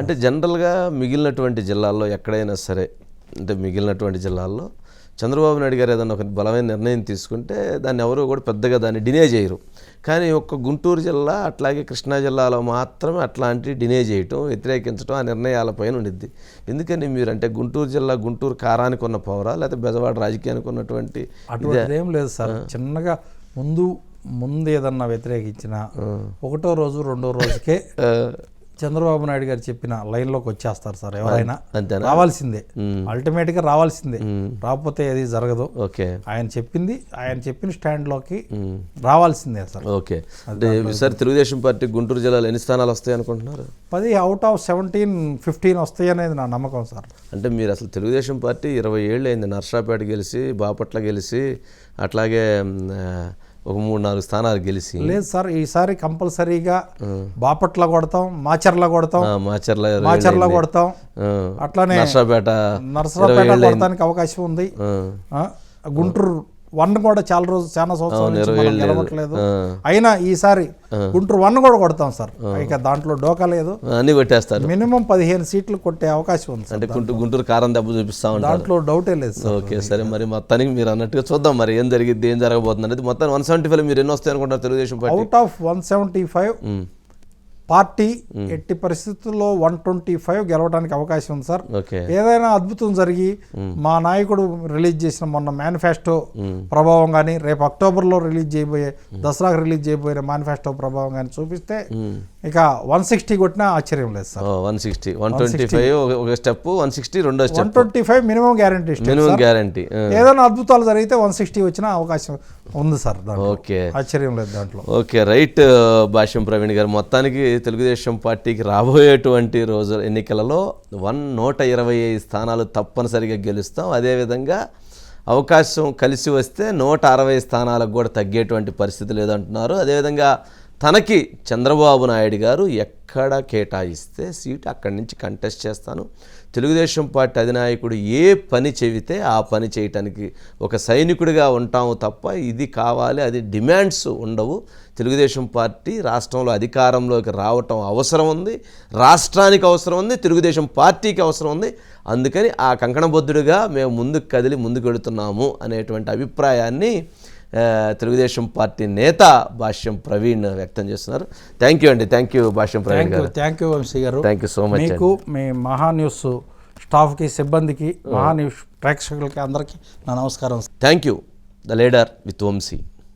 అంటే జనరల్గా మిగిలినటువంటి జిల్లాల్లో ఎక్కడైనా సరే అంటే మిగిలినటువంటి జిల్లాల్లో చంద్రబాబు నాయుడు గారు ఏదైనా ఒక బలమైన నిర్ణయం తీసుకుంటే దాన్ని ఎవరు కూడా పెద్దగా దాన్ని డినే చేయరు. కానీ ఒక్క గుంటూరు జిల్లా అట్లాగే కృష్ణా జిల్లాలో మాత్రమే అట్లాంటి డినే చేయటం వ్యతిరేకించడం ఆ నిర్ణయాలపైన ఉండిద్ది. ఎందుకని మీరు అంటే గుంటూరు జిల్లా గుంటూరు కారానికి ఉన్న పవరా లేకపోతే బెజవాడ రాజకీయానికి ఉన్నటువంటి ఏం లేదు సార్. చిన్నగా ముందు ముందు ఏదన్నా వ్యతిరేకించిన ఒకటో రోజు రెండో రోజుకే చంద్రబాబు నాయుడు గారు చెప్పిన లైన్లోకి వచ్చేస్తారు సార్ ఎవరైనా రావాల్సిందే. మ్మ్. అల్టిమేట్గా రావాల్సిందే. రాకపోతే అది జరగదు. ఓకే. ఆయన చెప్పింది ఆయన చెప్పిన స్టాండ్లోకి మ్మ్. రావాల్సిందే సార్. ఓకే. అంటే ఈసారి తెలుగుదేశం పార్టీ గుంటూరు జిల్లాలో ఎన్ని స్థానాలు వస్తాయి అనుకుంటున్నారు? పది అవుట్ ఆఫ్ సెవెంటీన్ ఫిఫ్టీన్ వస్తాయి అనేది నా నమ్మకం సార్. అంటే మీరు అసలు తెలుగుదేశం పార్టీ ఇరవై ఏళ్ళు అయింది నర్సాపేట గెలిచి బాపట్ల గెలిచి అట్లాగే ఒక మూడు నాలుగు స్థానాలు గెలిచి. లేదు సార్ ఈసారి కంపల్సరీగా బాపట్ల కొడతాం మాచర్ల కొడతాం మాచర్ల మాచర్ల. కొడతాం. అట్లానే నర్సాపేట నరసరావుపేట కొడటానికి అవకాశం ఉంది. గుంటూరు వన్ కూడా చాలా రోజు చాలా సంవత్సరాల గెలవట్లేదు. అయినా ఈసారి గుంటూరు వన్ కూడా కొడతాం సార్. ఇక దాంట్లో డోకా లేదు. అన్నీ కొట్టేస్తారు. మినిమం పదిహేను సీట్లు కొట్టే అవకాశం ఉంది అంటే గుంటూరు గుంటూరు కారం దెబ్బ చూపిస్తా ఉంటారు. దాంట్లో డౌటే లేదు సార్. ఓకే సరే మరి మొత్తానికి మీరు అన్నట్టుగా చూద్దాం మరి ఏం జరిగిద్ది ఏం జరగబోతుంది అనేది మొత్తం వన్ సెవెంటీ ఫైవ్ మీరు ఎన్ని వస్తాయి అనుకుంటారు Telugu Desam out of one seventy five party ఎట్టి పరిస్థితుల్లో వన్ ట్వంటీ ఫైవ్ గెలవడానికి అవకాశం ఉంది సార్. ఏదైనా అద్భుతం జరిగి మా నాయకుడు రిలీజ్ చేసిన మొన్న మేనిఫెస్టో ప్రభావం కానీ రేపు అక్టోబర్లో రిలీజ్ చేయబోయే దసరాకు రిలీజ్ చేయబోయే మేనిఫెస్టో ప్రభావం కానీ చూపిస్తే ఇక వన్ సిక్స్టీ కొట్టినా ఆశ్చర్యం లేదు sir. One sixty one twenty five ఒక స్టెప్ వన్ సిక్స్టీ రెండో one step. Twenty five minimum guarantee minimum guarantee ఏదైనా అద్భుతాలు జరిగితే వన్ సిక్స్టీ వచ్చిన అవకాశం ఉంది సార్ ఓకే. ఆశ్చర్యం లేదు దాంట్లో. ఓకే రైట్ భాష్యం ప్రవీణ్ గారు. మొత్తానికి తెలుగుదేశం పార్టీకి రాబోయేటువంటి రోజు ఎన్నికలలో వన్ నూట ఇరవై ఐదు స్థానాలు తప్పనిసరిగా గెలుస్తాం. అదేవిధంగా అవకాశం కలిసి వస్తే నూట అరవై స్థానాలకు కూడా తగ్గేటువంటి పరిస్థితి లేదంటున్నారు. అదేవిధంగా తనకి చంద్రబాబు నాయుడు గారు ఎక్కడ కేటాయిస్తే సీటు అక్కడి నుంచి కంటెస్ట్ చేస్తాను. తెలుగుదేశం పార్టీ అధినాయకుడు ఏ పని చెబితే ఆ పని చేయటానికి ఒక సైనికుడిగా ఉంటాము తప్ప ఇది కావాలి అది డిమాండ్స్ ఉండవు. తెలుగుదేశం పార్టీ రాష్ట్రంలో అధికారంలోకి రావటం అవసరం ఉంది రాష్ట్రానికి అవసరం ఉంది తెలుగుదేశం పార్టీకి అవసరం ఉంది. అందుకని ఆ కంకణబద్ధుడిగా మేము ముందుకు కదిలి ముందుకు వెళుతున్నాము అనేటువంటి అభిప్రాయాన్ని తెలుగుదేశం పార్టీ నేత భాష్యం ప్రవీణ్ వ్యక్తం చేస్తున్నారు. థ్యాంక్ యూ అండి. Thank you Bhashyam Praveen thank you గారు. థ్యాంక్ యూ వంశీ గారు. థ్యాంక్ యూ సో మచ్ మీకు మీ మహా న్యూస్ స్టాఫ్కి సిబ్బందికి మహా న్యూస్ ప్రేక్షకులకి అందరికీ నా నమస్కారం. Thank you the leader with Vamsi.